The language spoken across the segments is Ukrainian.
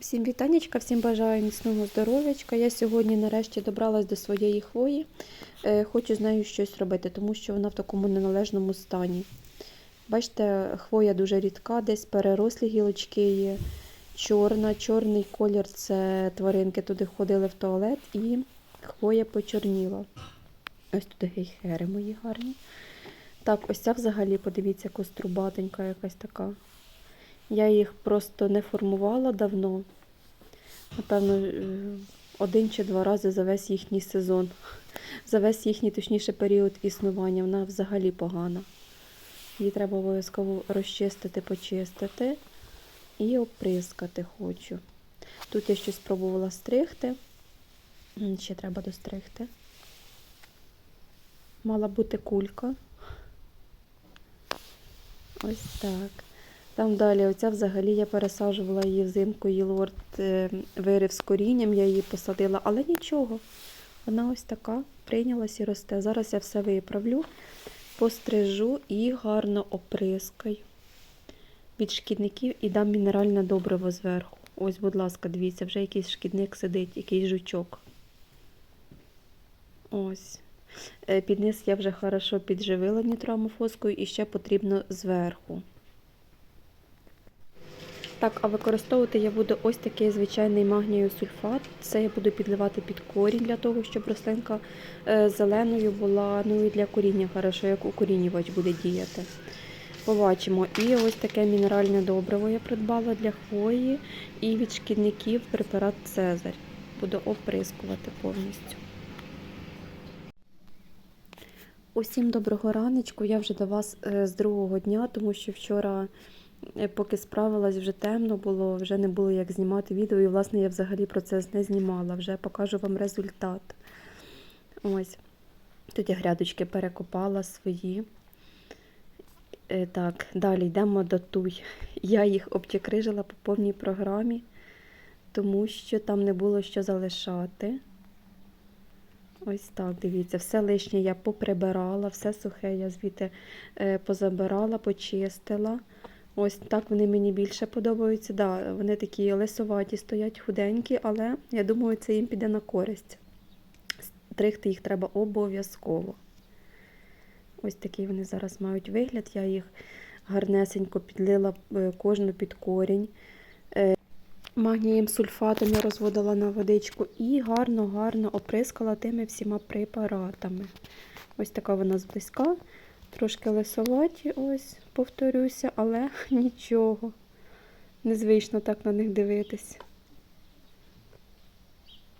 Всім вітанечка, всім бажаю міцного здоров'ячка. Я сьогодні нарешті добралась до своєї хвої. Е, Хочу з нею щось робити, тому що вона в такому неналежному стані. Бачите, хвоя дуже рідка, десь перерослі гілочки є. Чорна, чорний колір це тваринки туди ходили в туалет і хвоя почорніла. Ось тут гейхери мої гарні. Так, ось ця взагалі, подивіться, кострубатенька якась така. Я їх просто не формувала давно. Напевно, е, один чи два рази за весь їхній сезон. За весь їхній, точніше, період існування. Вона взагалі погана. Її треба обов'язково розчистити, почистити і оприскати хочу. Тут я щось спробувала стригти. Ще треба достригти. Мала бути кулька. Ось так. Там далі, оця взагалі я пересаджувала її взимку, її лорд е, вирив з корінням, я її посадила, але нічого. Вона ось така прийнялась і росте. Зараз я все виправлю, пострижу і гарно оприскаю від шкідників і дам мінеральне добриво зверху. Ось, будь ласка, дивіться, вже якийсь шкідник сидить, якийсь жучок. Ось. Е, Під низ я вже хорошо підживила нітроамофоскою і ще потрібно зверху. Так, а використовувати я буду ось такий звичайний магнієсульфат. Це я буду підливати під корінь для того, щоб рослинка е, зеленою була. Ну і для коріння хорошо, як укорінювач буде діяти. Побачимо. І ось таке мінеральне добриво я придбала для хвої і від шкідників препарат Цезарь. Буду оприскувати повністю. Усім доброго раночку. Я вже до вас е, з другого дня, тому що вчора, поки справилась, вже темно було, вже не було як знімати відео. І, власне, я взагалі процес не знімала. Вже покажу вам результат. Ось. Тут я грядочки перекопала свої. Е, Так, далі йдемо до туй. Я їх обчекрижила по повній програмі, тому що там не було що залишати. Ось так, дивіться, все лишнє я поприбирала, все сухе я звідти е, позабирала, почистила. Ось так вони мені більше подобаються. Да, вони такі лисоваті, стоять худенькі, але я думаю, це їм піде на користь. Стригти їх треба обов'язково. Ось такий вони зараз мають вигляд. Я їх гарнесенько підлила е, кожну під корінь. Е, Магнієм сульфатом я розводила на водичку і гарно-гарно оприскала тими всіма препаратами. Ось така вона зблизька, трошки лисоваті, ось, повторюся, але нічого. Незвично так на них дивитись.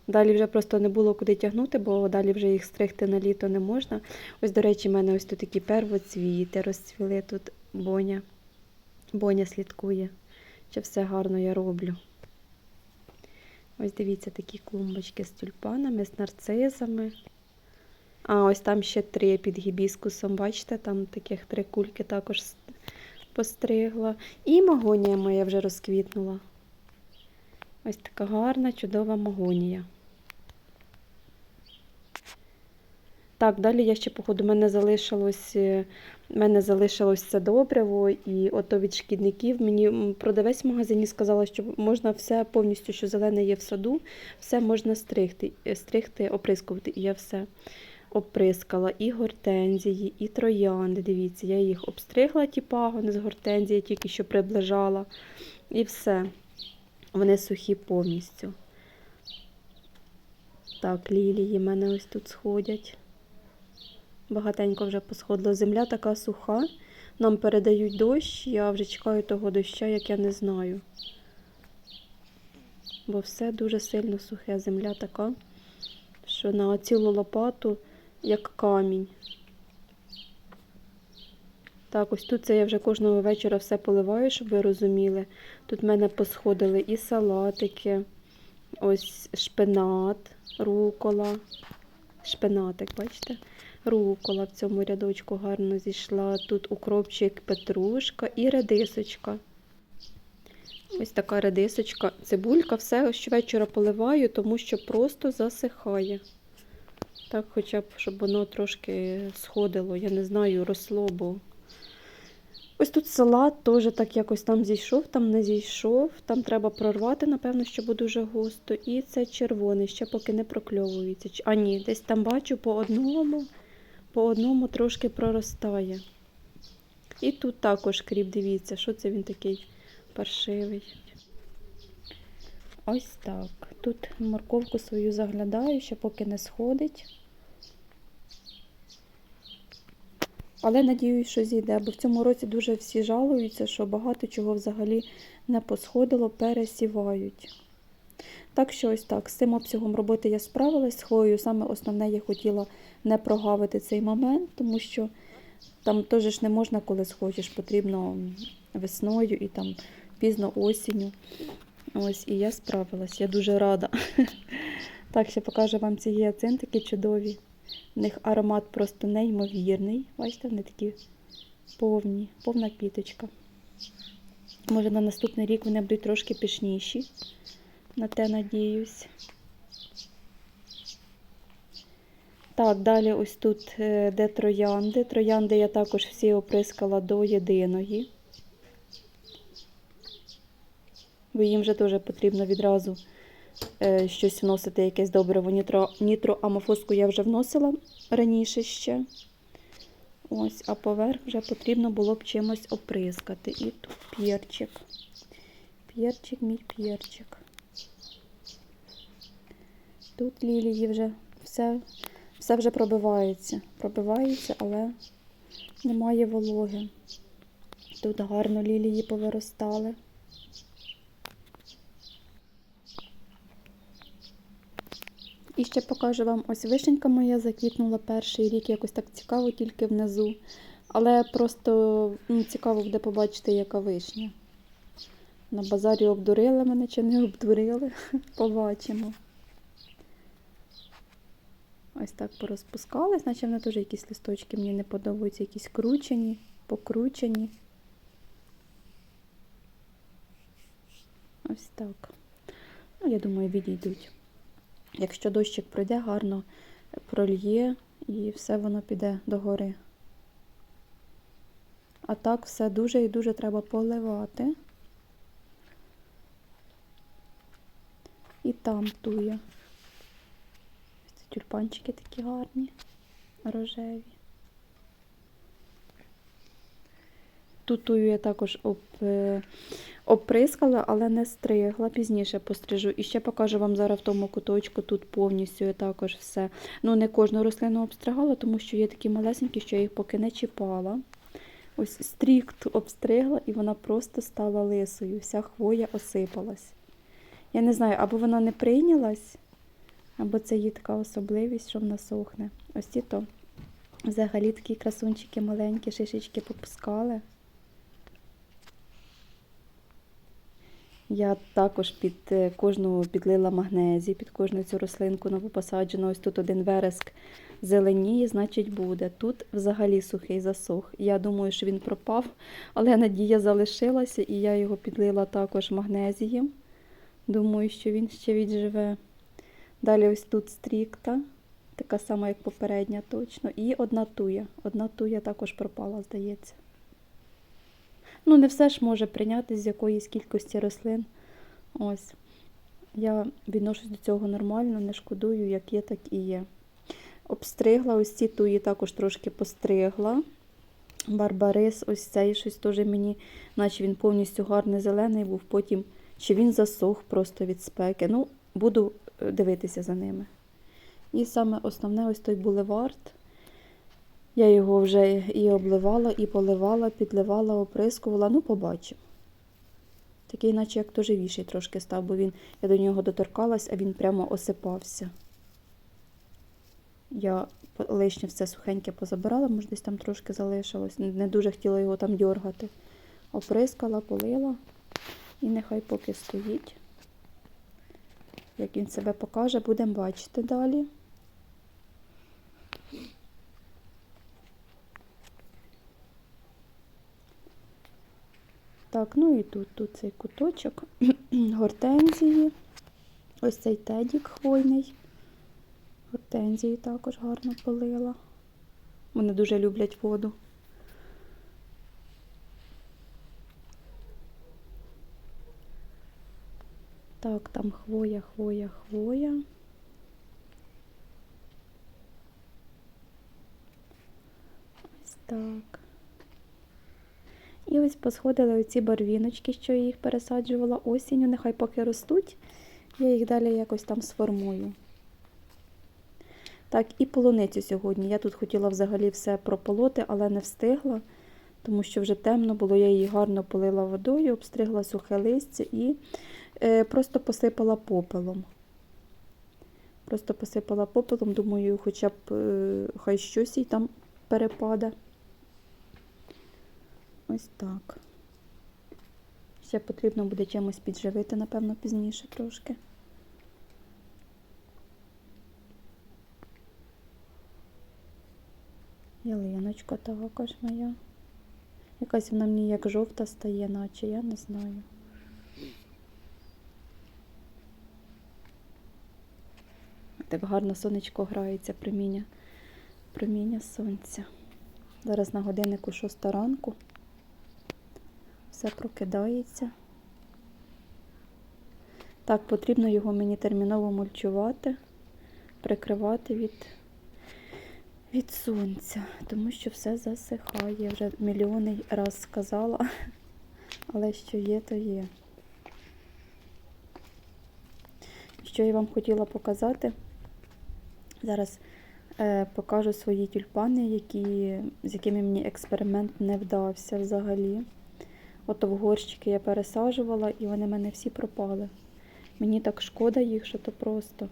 Далі вже просто не було куди тягнути, бо далі вже їх стригти на літо не можна. Ось, до речі, в мене ось тут такі первоцвіти розцвіли тут боня. Боня слідкує, чи все гарно я роблю. Ось дивіться, такі клумбочки з тюльпанами, з нарцизами. А ось там ще три під гібіскусом. Бачите, там таких три кульки також постригла. І магонія моя вже розквітнула. Ось така гарна, чудова магонія. Так, далі я ще, походу, мене залишилось, е, мене залишилось це добриво, і ото від шкідників мені продавець в магазині сказала, що можна все повністю, що зелене є в саду, все можна стригти, стригти, оприскувати. І я все оприскала. І гортензії, і троянди. Дивіться, я їх обстригла, ті пагони з гортензії, тільки що приближала. І все. Вони сухі повністю. Так, лілії в мене ось тут сходять. Багатенько вже посходило. Земля така суха. Нам передають дощ, я вже чекаю того доща, як я не знаю. Бо все дуже сильно сухе. Земля така, що на цілу лопату, як камінь. Так, ось тут це я вже кожного вечора все поливаю, щоб ви розуміли. Тут в мене посходили і салатики, ось шпинат, рукола. Шпинатик, бачите? Рукола в цьому рядочку гарно зійшла. Тут укропчик, петрушка і редисочка. Ось така редисочка, цибулька, все щовечора поливаю, тому що просто засихає. Так, хоча б, щоб воно трошки сходило, я не знаю, росло, бо Ось тут салат теж так якось там зійшов, там не зійшов. Там треба прорвати, напевно, що дуже густо. І це червоний, ще поки не прокльовується. А ні, десь там бачу по одному, по одному трошки проростає. І тут також кріп, дивіться, що це він такий паршивий. Ось так. Тут морковку свою заглядаю, ще поки не сходить. Але надіюсь, що зійде, бо в цьому році дуже всі жалуються, що багато чого взагалі не посходило, пересівають. Так що ось так, з цим обсягом роботи я справилась з хвоєю. Саме основне я хотіла не прогавити цей момент, тому що там теж не можна, коли схочеш, потрібно весною і там пізно осінню. Ось, і я справилась, я дуже рада. Так, ще покажу вам ці гіацинтики чудові. В них аромат просто неймовірний. Бачите, вони такі повні, повна квіточка. Може на наступний рік вони будуть трошки пишніші. На те надіюсь. Так, далі ось тут е, де троянди. Троянди я також всі оприскала до єдиної. Бо їм вже теж потрібно відразу щось вносити, якесь добриво. Нітро, нітроамофоску я вже вносила раніше ще. Ось, а поверх вже потрібно було б чимось оприскати. І тут перчик. Перчик, мій перчик. Тут лілії вже все, все вже пробивається. Пробивається, але немає вологи. Тут гарно лілії повиростали. І ще покажу вам ось вишенька моя заквітнула перший рік, якось так цікаво, тільки внизу. Але просто ну, цікаво буде побачити, яка вишня. На базарі обдурили мене чи не обдурили. Побачимо. Ось так порозпускались, наче вони теж якісь листочки мені не подобаються, якісь кручені, покручені. Ось так. Ну, я думаю, відійдуть. Якщо дощик пройде, гарно прольє і все воно піде догори. А так все дуже і дуже треба поливати. І там тує. Ці тюльпанчики такі гарні, рожеві. Тут тую я також об, е, оприскала, але не стригла. Пізніше пострижу. І ще покажу вам зараз в тому куточку. Тут повністю я також все. Ну, не кожну рослину обстригала, тому що є такі малесенькі, що я їх поки не чіпала. Ось стрікт обстригла, і вона просто стала лисою. Вся хвоя осипалась. Я не знаю, або вона не прийнялась, або це її така особливість, що вона сохне. Ось ці то взагалі такі красунчики маленькі, шишечки попускали. Я також під е, кожну підлила магнезію, під кожну цю рослинку новопосаджену. Ось тут один вереск зеленіє, значить буде. Тут взагалі сухий засох. Я думаю, що він пропав, але надія залишилася, і я його підлила також магнезієм. Думаю, що він ще відживе. Далі ось тут стрікта, така сама, як попередня, точно. І одна туя. Одна туя також пропала, здається. Ну, не все ж може прийняти з якоїсь кількості рослин. Ось. Я відношусь до цього нормально, не шкодую, як є, так і є. Обстригла, ось ці туї також трошки постригла. Барбарис, ось цей щось теж мені, наче він повністю гарний зелений був, потім чи він засох просто від спеки. Ну, буду е, дивитися за ними. І саме основне ось той булевард. Я його вже і обливала, і поливала, підливала, оприскувала. Ну, побачимо. Такий, наче як то живіший трошки став, бо він, я до нього доторкалась, а він прямо осипався. Я лишнє все сухеньке позабирала, може десь там трошки залишилось. Не дуже хотіла його там дьоргати. Оприскала, полила. І нехай поки стоїть. Як він себе покаже, будемо бачити далі. Так, ну і тут тут цей куточок, гортензії. Ось цей тедік хвойний. Гортензії також гарно полила. Вони дуже люблять воду. Так, там хвоя, хвоя, хвоя. Ось так. І ось посходили оці барвіночки, що я їх пересаджувала осінню, нехай поки ростуть, я їх далі якось там сформую. Так, і полуницю сьогодні. Я тут хотіла взагалі все прополоти, але не встигла, тому що вже темно було, я її гарно полила водою, обстригла сухе листя і е, просто посипала попелом. Просто посипала попелом, думаю, хоча б е, хай щось їй там перепаде. Ось так. Ще потрібно буде чимось підживити, напевно, пізніше трошки. Ялиночка також моя. Якась вона мені як жовта стає, наче я не знаю. Так гарно сонечко грається, проміння, проміння сонця. Зараз на годиннику 6 ранку. Все прокидається. Так, потрібно його мені терміново мульчувати, прикривати від, від сонця, тому що все засихає. Вже мільйони раз сказала, але що є, то є. Що я вам хотіла показати? Зараз е, покажу свої тюльпани, які, з якими мені експеримент не вдався взагалі. Ото в горщики я пересаджувала і вони мене всі пропали. Мені так шкода їх, що то просто.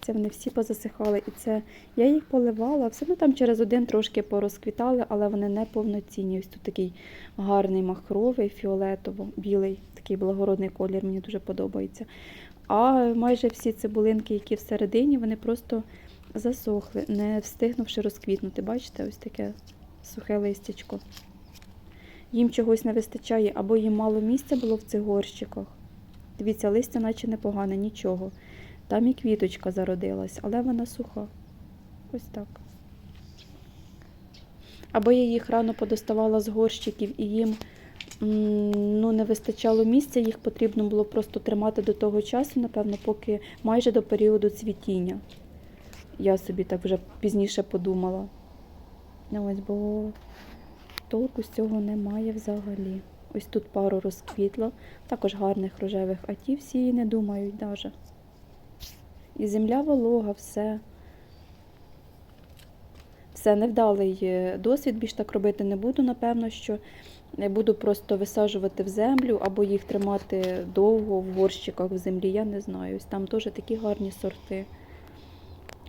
Це вони всі позасихали. І це я їх поливала, все одно там через один трошки порозквітали, але вони не повноцінні. Ось тут такий гарний махровий, фіолетово-білий, такий благородний колір, мені дуже подобається. А майже всі цибулинки, які всередині, вони просто засохли, не встигнувши розквітнути. Бачите, ось таке сухе листячко. Їм чогось не вистачає, або їм мало місця було в цих горщиках. Дивіться, листя наче непогане, нічого. Там і квіточка зародилась, але вона суха. Ось так. Або я їх рано подоставала з горщиків і їм ну, не вистачало місця, їх потрібно було просто тримати до того часу, напевно, поки майже до періоду цвітіння. Я собі так вже пізніше подумала. Ну, Ось, бо толку з цього немає взагалі. Ось тут пару розквітло, також гарних рожевих, а ті всі і не думають навіть. І земля волога, все. Все, невдалий е, досвід, більш так робити не буду, напевно, що не буду просто висаджувати в землю або їх тримати довго в горщиках в землі, я не знаю. Ось там теж такі гарні сорти.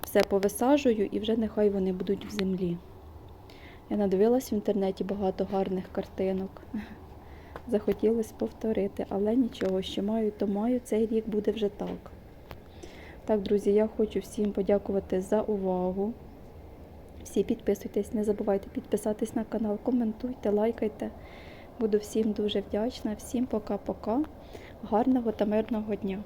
Все повисаджую і вже нехай вони будуть в землі. Я надивилась в інтернеті багато гарних картинок. Захотілося повторити, але нічого, що маю, то маю. Цей рік буде вже так. Так, друзі, я хочу всім подякувати за увагу. Всі підписуйтесь, не забувайте підписатись на канал, коментуйте, лайкайте. Буду всім дуже вдячна. Всім пока-пока. Гарного та мирного дня!